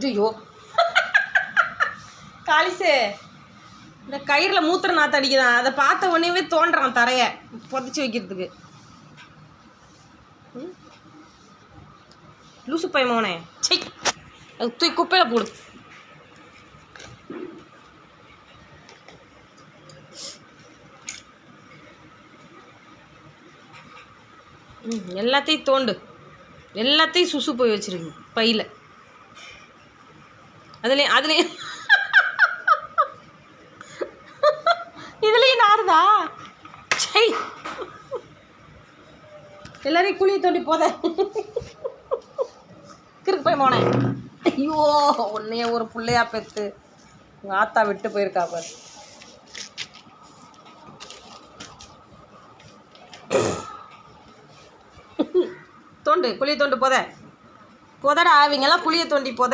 ஐயோ காலிசே இந்த கயிறில் மூத்திர நாற்று அடிக்கிறான் அதை பார்த்த உடனேவே தோன்றான் தரையை புதைச்சி வைக்கிறதுக்கு. ம்? லூசு பையன் சை அது தூக்கி குப்பையில் போடு. ம் எல்லாத்தையும் தோண்டு. எல்லாத்தையும் சுசு போய் வச்சிருக்கு பையில். அதுலேயும் அதுலேயும். இதுலேயும் நாருதா சை எல்லாரையும் குழியை தோண்டி போத. கிறுக்கு போய் போனேன் ஐயோ உன்னைய ஒரு பிள்ளையா பெத்து உங்கள் ஆத்தா விட்டு போயிருக்கா பாரு. தோண்டு குழியை தோண்டு போத. புதடா அவங்கெல்லாம் குழியை தோண்டி புத.